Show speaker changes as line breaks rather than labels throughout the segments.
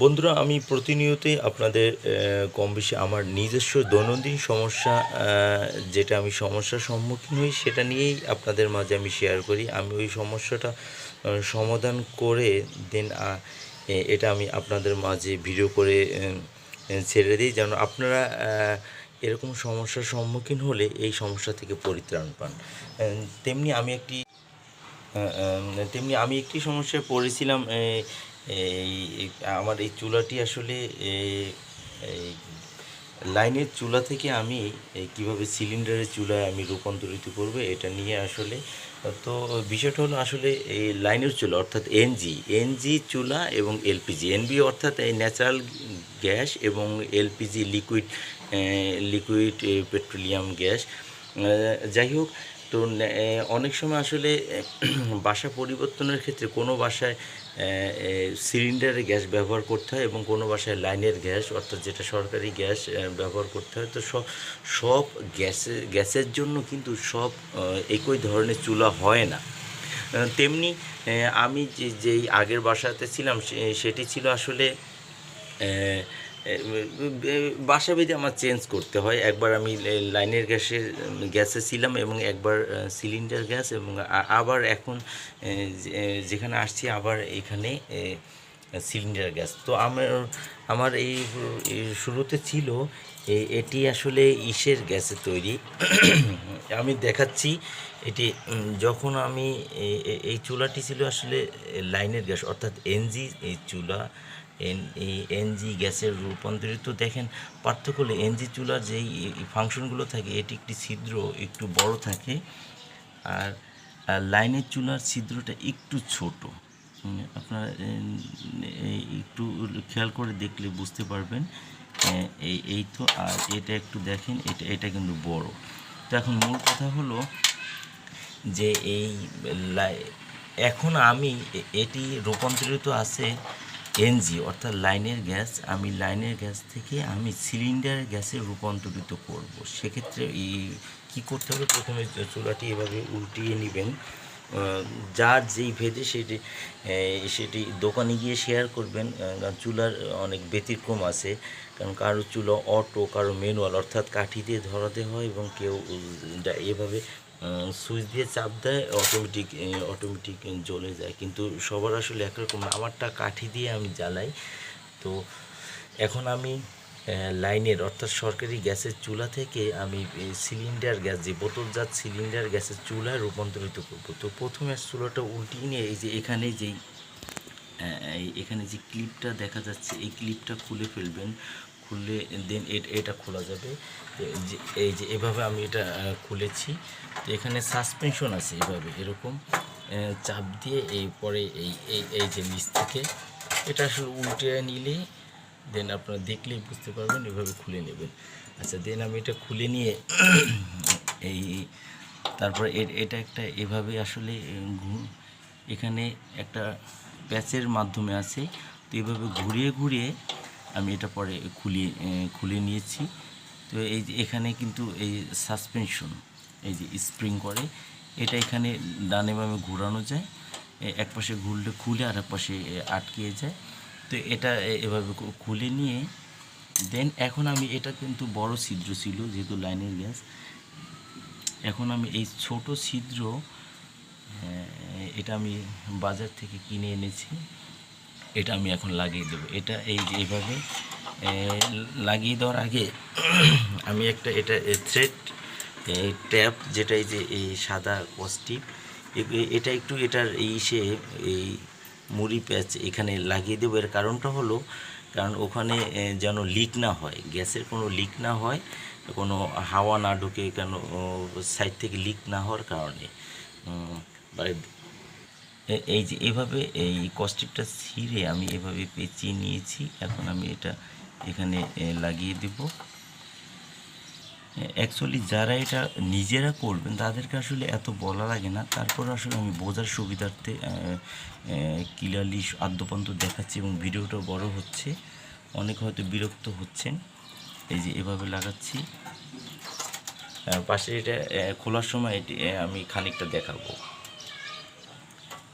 বন্ধুরা, আমি প্রতিনিয়তই আপনাদের কম বেশি আমার নিজস্ব দৈনন্দিন সমস্যা যেটা আমি সমস্যার সম্মুখীন হই, সেটা নিয়েই আপনাদের মাঝে আমি শেয়ার করি। আমি ওই সমস্যাটা সমাধান করে দেন এটা আমি আপনাদের মাঝে ভিডিও করে ছেড়ে দিই। যেন আপনারা এরকম সমস্যার সম্মুখীন হলে এই সমস্যা থেকে পরিত্রাণ পান। তেমনি আমি একটি তেমনি আমি একটি সমস্যায় পড়েছিলাম এই আমার এই চুলাটি আসলে লাইনের চুলা থেকে আমি কীভাবে সিলিন্ডারের চুলায় আমি রূপান্তরিত করব এটা নিয়ে আসলে, তো বিষয়টা হলো আসলে এই লাইনের চুলা অর্থাৎ এনজি এনজি চুলা এবং এলপিজি এনবি অর্থাৎ এই ন্যাচারাল গ্যাস এবং LPG liquid liquid petroleum gas যাই হোক তো অনেক সময় আসলে বাসা পরিবর্তনের ক্ষেত্রে কোনো বাসায় সিলিন্ডারের গ্যাস ব্যবহার করতে হয় এবং কোনো বাসায় লাইনের গ্যাস, অর্থাৎ যেটা সরকারি গ্যাস ব্যবহার করতে হয়। তো সব সব গ্যাসের গ্যাসের জন্য কিন্তু সব একই ধরনের চুলা হয় না। তেমনি আমি যে, যেই আগের বাসাতে ছিলাম সেটি ছিল আসলে বাসা বেঁধে আমার চেঞ্জ করতে হয়। একবার আমি লাইনের গ্যাসের গ্যাসে ছিলাম এবং একবার সিলিন্ডার গ্যাস এবং আবার এখন যেখানে আসছি আবার এখানে সিলিন্ডার গ্যাস। তো আমার আমার এই শুরুতে ছিল এটি আসলে ইসের গ্যাসে তৈরি। আমি দেখাচ্ছি, এটি যখন আমি এই চুলাটি ছিল আসলে লাইনের গ্যাস, অর্থাৎ এনজি, এই চুলা এন, এই এনজি গ্যাসের রূপান্তরিত দেখেন, পার্থক্য হলে এনজি চুলার যেই ফাংশনগুলো থাকে, এটি একটি ছিদ্র একটু বড় থাকে, আর লাইনের চুলার ছিদ্রটা একটু ছোট। আপনারা একটু খেয়াল করে দেখলে বুঝতে পারবেন এই এই তো, আর এটা একটু দেখেন, এটা এটা কিন্তু বড়। তো এখন মূল কথা হলো যে এই এখন আমি এটি রূপান্তরিত আছে এনজি অর্থাৎ লাইনের গ্যাস, আমি লাইনের গ্যাস থেকে আমি সিলিন্ডার গ্যাসে রূপান্তরিত করব। সেক্ষেত্রে এই কী করতে হবে? প্রথমে চুলাটি এভাবে উল্টিয়ে নেবেন। যার যেই ভেদে সেটি সেটি দোকানে গিয়ে শেয়ার করবেন। কারণ চুলার অনেক ব্যতিক্রম আছে। কারণ কারও চুলো অটো কারও ম্যানুয়াল অর্থাৎ কাঠি দিয়ে ধরাতে হয় এবং কেউ এভাবে সুইচ দিয়ে চাপ দেয় অটোমেটিক অটোমেটিক জ্বলে যায়। কিন্তু সবার আসলে একরকম। আমারটা কাঠি দিয়ে আমি জ্বালাই। তো এখন আমি লাইনের, অর্থাৎ সরকারি গ্যাসের চুলা থেকে আমি সিলিন্ডার গ্যাস, যে বোতলজাত সিলিন্ডার গ্যাসের চুলায় রূপান্তরিত করব। তো প্রথমে চুলাটা উল্টিয়ে নিয়ে এই যে এখানে যেই এখানে যে ক্লিপটা দেখা যাচ্ছে, এই ক্লিপটা খুলে ফেলবেন। খুলে দেন এটা খোলা যাবে। এই যে এভাবে আমি এটা খুলেছি। তো এখানে সাসপেনশন আছে এভাবে, এরকম চাপ দিয়ে এই পরে এই এই যে নিচ থেকে এটা আসলে উল্টে নিলে দেন আপনারা দেখলেই বুঝতে পারবেন, এভাবে খুলে নেবেন। আচ্ছা দেন আমি এটা খুলে নিয়ে এই, তারপরে এটা একটা এভাবে আসলে এখানে একটা প্যাচের মাধ্যমে আছে। তো এভাবে ঘুরিয়ে ঘুরিয়ে আমি এটা পরে খুলিয়ে খুলে নিয়েছি। তো এই যে এখানে কিন্তু এই সাসপেনশন এই যে স্প্রিং করে এটা এখানে ডানে বামে ঘোরানো যায় এক পাশে ঘুরলে খুলে আর এক পাশে এ, আটকিয়ে যায়। তো এটা এভাবে খুলে নিয়ে দেন এখন আমি এটা কিন্তু বড় ছিদ্র ছিল যেহেতু লাইনের গ্যাস। এখন আমি এই ছোট ছিদ্র এটা আমি বাজার থেকে কিনে এনেছি। এটা আমি এখন লাগিয়ে দেবো। এটা এই যে এইভাবে লাগিয়ে দেওয়ার আগে আমি একটা এটা থ্রেড ট্যাপ যেটা এই যে এই সাদা কস্টিপ এটা একটু এটার এই সে, এই মুড়ি প্যাচ এখানে লাগিয়ে দেবো। এর কারণটা হলো, কারণ ওখানে যেন লিক না হয়, গ্যাসের কোনো লিক না হয়, কোনো হাওয়া না ঢুকে কেন সাইড থেকে লিক না হওয়ার কারণে এ- এই যে এভাবে এই কস্টিপটা ছিঁড়ে আমি এভাবে পেঁচিয়ে নিয়েছি। এখন আমি এটা এখানে লাগিয়ে দেব। অ্যাকচুয়ালি যারা এটা নিজেরা করবেন, তাদেরকে আসলে এত বলা লাগে না। তারপর আসলে আমি বোঝার সুবিধার্থে ক্লিয়ারলি আদ্যপান্ত দেখাচ্ছি এবং ভিডিওটা বড় হচ্ছে। অনেক হয়তো বিরক্ত হচ্ছেন। এই যে এভাবে লাগাচ্ছি। পাশে এটা খোলার সময় এটি আমি খানিকটা দেখাবো।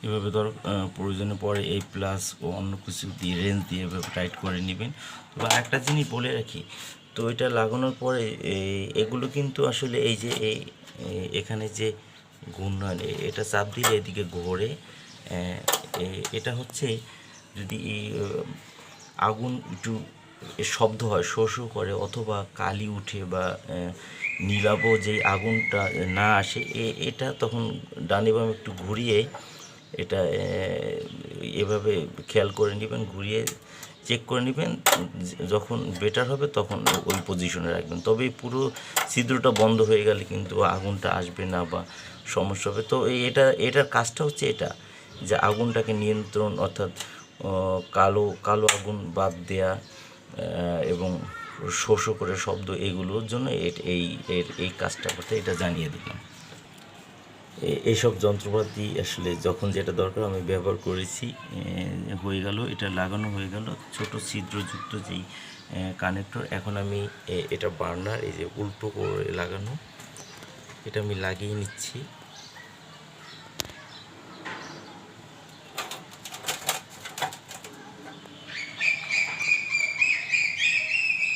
এভাবে ধর প্রয়োজনে পরে এই প্লাস ও অন্য কিছু দিয়ে রেঞ্জ দিয়ে এভাবে টাইট করে নেবেন। তবে একটা জিনিস বলে রাখি, তো এটা লাগানোর পরে এগুলো কিন্তু আসলে এই যে এই এখানে যে ঘূর্ণয়ন এটা চাপ দিলে এদিকে ঘোরে। এটা হচ্ছে যদি আগুন একটু শব্দ হয় শো শো করে, অথবা কালি উঠে বা নীলাভ যেই আগুনটা না আসে এটা তখন ডানে বামে একটু ঘুরিয়ে এটা এভাবে খেয়াল করে নেবেন, ঘুরিয়ে চেক করে নেবেন, যখন বেটার হবে তখন ওই পজিশনে রাখবেন। তবে পুরো ছিদ্রটা বন্ধ হয়ে গেলে কিন্তু আগুনটা আসবে না বা সমস্যা হবে। তো এটা, এটার কাজটা হচ্ছে এটা, যে আগুনটাকে নিয়ন্ত্রণ অর্থাৎ কালো কালো আগুন বাদ দেয়া এবং শোষ করে শব্দ এগুলোর জন্য এই, এর, এই কাজটা করতে এটা জানিয়ে দিলাম। এইসব যন্ত্রপাতি আসলে যখন যেটা দরকার আমি ব্যবহার করেছি হয়ে গেল, এটা লাগানো হয়ে গেল। ছোট ছিদ্রযুক্ত যেই কানেক্টর, এখন আমি এটা বার্নার, এই যে উল্টো করে লাগানো, এটা আমি লাগিয়ে নিচ্ছি।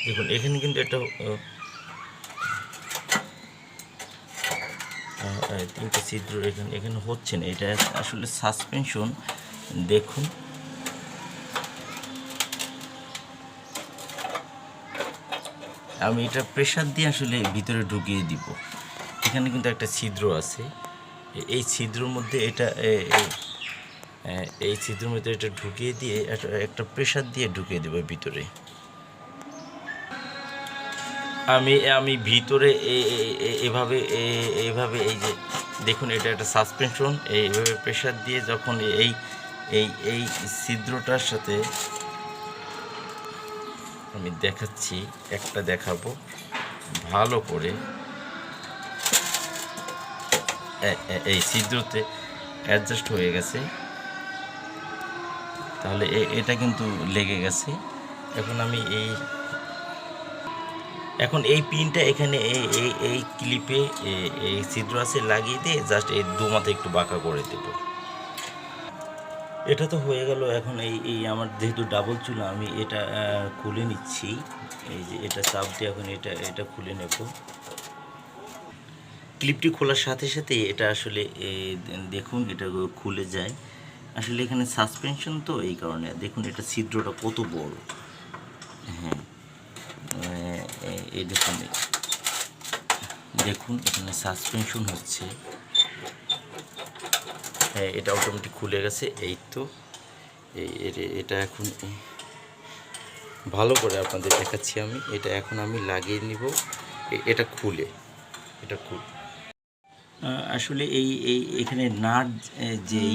দেখুন, এখানে কিন্তু একটা তিনটে ছিদ্র এখানে এখানে হচ্ছে না। এটা আসলে সাসপেনশন দেখুন। আমি এটা প্রেশার দিয়ে আসলে ভিতরে ঢুকিয়ে দিব। এখানে কিন্তু একটা ছিদ্র আছে। এই ছিদ্রের মধ্যে এটা এই ছিদ্রের মধ্যে এটা ঢুকিয়ে দিয়ে একটা প্রেশার দিয়ে ঢুকিয়ে দেবো ভিতরে। আমি আমি ভিতরে এভাবে এভাবে এই যে, দেখুন, এটা একটা সাসপেনশন এইভাবে প্রেশার দিয়ে যখন এই এই এই ছিদ্রটার সাথে আমি দেখাচ্ছি, একটা দেখাবো, ভালো করে। এই ছিদ্রতে অ্যাডজাস্ট হয়ে গেছে। তাহলে এটা কিন্তু লেগে গেছে। এখন আমি এই এখন এই পিনটা এখানে এই এই এই ক্লিপে এই ছিদ্র আছে, লাগিয়ে দিয়ে জাস্ট এই দু মাথা একটু বাঁকা করে দেব। এটা তো হয়ে গেল এখন এই এই আমার যেহেতু ডাবল চুলা, আমি এটা খুলে নিচ্ছি। এই যে এটা চাপ দিয়ে এখন এটা এটা খুলে নেব। ক্লিপটি খোলার সাথে সাথে এটা আসলে দেখুন এটা খুলে যায়। আসলে এখানে সাসপেনশন তো এই কারণে, দেখুন এটা ছিদ্রটা কত বড়। হ্যাঁ। এই দেখুন দেখুন, এখানে সাসপেনশন হচ্ছে। হ্যাঁ এটা অটোমেটিক খুলে গেছে। এই তো। এটা এখন ভালো করে আপনাদের দেখাচ্ছি আমি। এটা এখন আমি লাগিয়ে নিব। এটা খুলে। এটা খুলে। আসলে এই এই, এখানে নাট যেই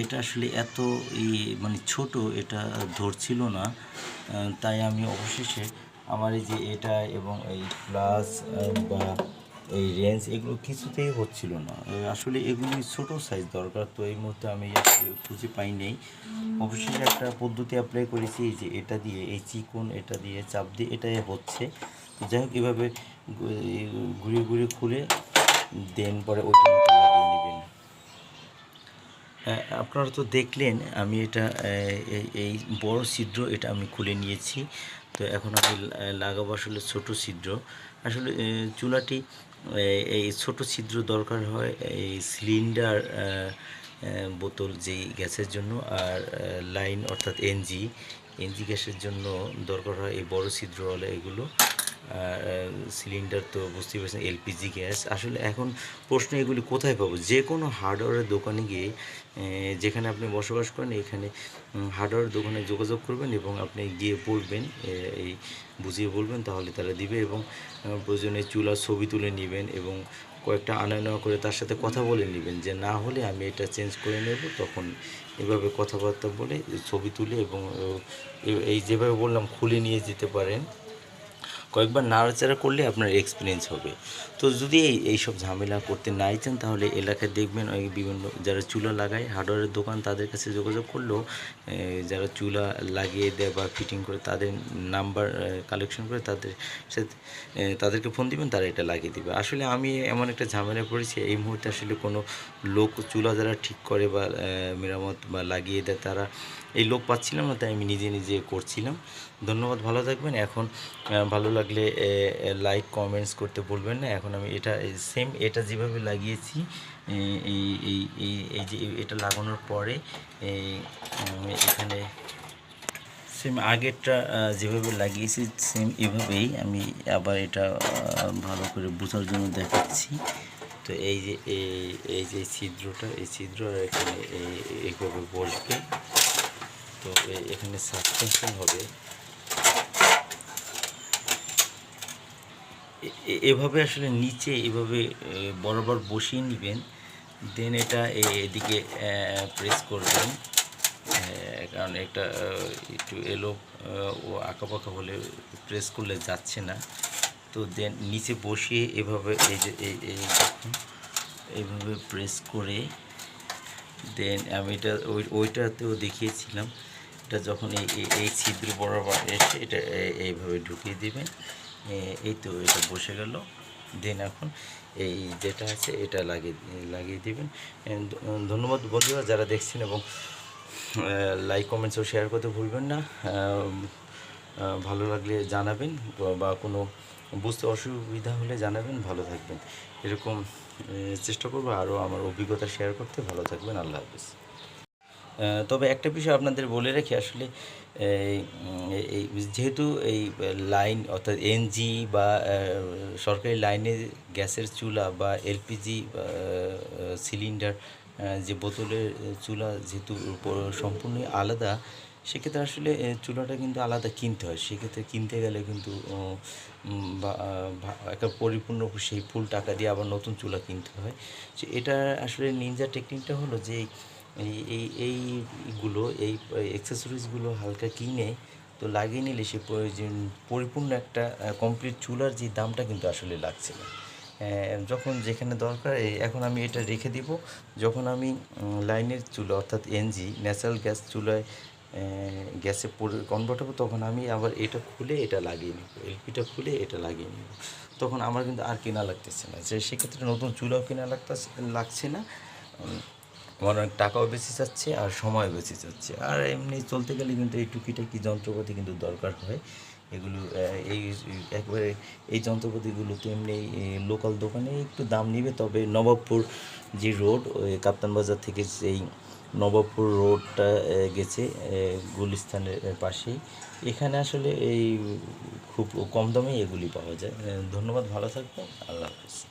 এটা আসলে এত মানে ছোট এটা ধরছিল না। তাই আমি অবশেষে আমার এই যে এটা এবং এই প্লাস বা এই রেঞ্জ এগুলো কিছুতেই হচ্ছিল না। আসলে এগুলি ছোট সাইজ দরকার, তো এই মুহূর্তে আমি খুঁজে পাই নেই। অবশেষে একটা পদ্ধতি অ্যাপ্লাই করেছি যে এটা দিয়ে এই চিকন, এটা দিয়ে চাপ দিয়ে এটাই হচ্ছে। যাই হোক, এভাবে ঘু- এই ঘুরিয়ে ঘুরিয়ে খুলে দেন পরে মতো লাগিয়ে নেবেন। আপনারা তো দেখলেন, আমি এটা এই বড় ছিদ্র এটা আমি খুলে নিয়েছি। তো এখন আমি লাগাবো আসলে ছোটো ছিদ্র। আসলে চুলাটি এই ছোটো ছিদ্র দরকার হয় এই সিলিন্ডার বোতল যেই গ্যাসের জন্য আর লাইন অর্থাৎ এনজি। এনজি গ্যাসের জন্য দরকার হয় এই বড় ছিদ্রওয়ালা এগুলো। সিলিন্ডার তো বুঝতেই পারছেন এলপিজি গ্যাস আসলে এখন প্রশ্ন এগুলি কোথায় পাবো? যে কোনো হার্ডওয়্যারের দোকানে গিয়ে যেখানে আপনি বসবাস করেন, এখানে হার্ডওয়্যার দোকানে যোগাযোগ করবেন এবং আপনি গিয়ে বলবেন এই বুঝিয়ে বলবেন, তাহলে তারা দিবে এবং প্রয়োজনে চুলার ছবি তুলে নেবেন এবং কয়েকটা আনা নেওয়া করে তার সাথে কথা বলে নেবেন। যে না হলে আমি এটা চেঞ্জ করে নেব, তখন এভাবে কথাবার্তা বলে ছবি তুলে এবং এই যেভাবে বললাম, খুলে নিয়ে যেতে পারেন। কয়েকবার নাড়াচাড়া করলে আপনার এক্সপিরিয়েন্স হবে। তো যদি এই এইসব ঝামেলা করতে নাই চান, তাহলে এলাকায় দেখবেন ওই বিভিন্ন যারা চুলা লাগায়, হার্ডওয়্যারের দোকান তাদের কাছে যোগাযোগ করলেও যারা চুলা লাগিয়ে দেয় বা ফিটিং করে তাদের নাম্বার কালেকশন করে তাদের সাথে তাদেরকে ফোন দিবেন, তারা এটা লাগিয়ে দিবে। আসলে আমি এমন একটা ঝামেলা পড়েছি, এই মুহূর্তে আসলে কোনো লোক চুলা যারা ঠিক করে বা মেরামত বা লাগিয়ে দেয়, তারা এই লোক পাচ্ছিলাম না, তাই আমি নিজে নিজে করছিলাম। ধন্যবাদ, ভালো থাকবেন। এখন ভালো লাগলে লাইক কমেন্টস করতে বলবেন না। এখন আমি এটা সেম এটা যেভাবে লাগিয়েছি এই এই এই যে এটা লাগানোর পরে এখানে সেম আগেরটা যেভাবে লাগিয়েছি সেম এভাবেই আমি আবার এটা ভালো করে বোঝার জন্য দেখাচ্ছি। তো এই যে এই যে ছিদ্রটা, এই ছিদ্র এখানে এই- এইভাবে বসবে। তো এখানে সাসপেনশন হবে। এভাবে আসলে নিচে এভাবে বরাবর বসিয়ে নেবেন, দেন এটা এদিকে প্রেস করবেন। কারণ একটা একটু এলো ও আঁকাপাকা হলে প্রেস করলে যাচ্ছে না। তো দেন নিচে বসিয়ে এভাবে এই যে, এই এইভাবে প্রেস করে, দেন আমি এটা, ওই, ওইটাতেও দেখিয়েছিলাম। এটা যখন এই, এই- ছিদ্র বরাবর এসে এটা এইভাবে ঢুকিয়ে দেবেন। এই তো এটা বসে গেল। দেন এখন এই যেটা আছে এটা লাগিয়ে লাগিয়ে দেবেন। ধন্যবাদ বন্ধুরা যারা দেখছেন এবং লাইক কমেন্টস ও শেয়ার করতে ভুলবেন না। ভালো লাগলে জানাবেন বা- কোনো বুঝতে অসুবিধা হলে জানাবেন। ভালো থাকবেন। এরকম চেষ্টা করব আরও আমার অভিজ্ঞতা শেয়ার করতে। ভালো থাকবেন। আল্লাহ হাফিজ। তবে একটা বিষয় আপনাদের বলে রাখি, আসলে এই যেহেতু এই লাইন অর্থাৎ এনজি বা সরকারি লাইনে গ্যাসের চুলা বা এলপিজি সিলিন্ডার যে বোতলের চুলা যেহেতু সম্পূর্ণই আলাদা, সেক্ষেত্রে আসলে চুলাটা কিন্তু আলাদা কিনতে হয়। সেক্ষেত্রে কিনতে গেলে কিন্তু একটা পরিপূর্ণ সেই ফুল টাকা দিয়ে আবার নতুন চুলা কিনতে হয়। এটা আসলে নিনজা টেকনিকটা হলো যে এই এই, এইগুলো, এই অ্যাক্সেসরিজগুলো হালকা কিনে তো লাগিয়ে নিলে সে প্রয়োজন, পরিপূর্ণ একটা কমপ্লিট চুলার যে দামটা কিন্তু আসলে লাগছে না। যখন যেখানে দরকার এখন আমি এটা রেখে দিব। যখন আমি লাইনের চুলা অর্থাৎ এনজি ন্যাচারাল গ্যাস চুলায় গ্যাসে কনভার্ট হব, তখন আমি আবার এটা খুলে এটা লাগিয়ে নিব। এলপিটা খুলে এটা লাগিয়ে নিব। তখন আমার কিন্তু আর কেনা লাগতেছে না। যে সেক্ষেত্রে নতুন চুলাও কেনা লাগতেছে, লাগছে না। আমার অনেক টাকাও বেঁচে যাচ্ছে আর সময় বেশি যাচ্ছে আর এমনি চলতে গেলে কিন্তু এই টুকিটাকি যন্ত্রপাতি কিন্তু দরকার হয়। এগুলো এই একবারে এই যন্ত্রপাতিগুলো তো এমনি লোকাল দোকানে একটু দাম নেবে তবে নবাবপুর যে রোড কাপ্তান বাজার থেকে সেই নবাবপুর রোডটা গেছে আহ, গুলিস্তানের পাশেই। এখানে আসলে এই খুব কম দামে এগুলি পাওয়া যায়। ধন্যবাদ ভালো থাকবেন আল্লাহ হাফিজ।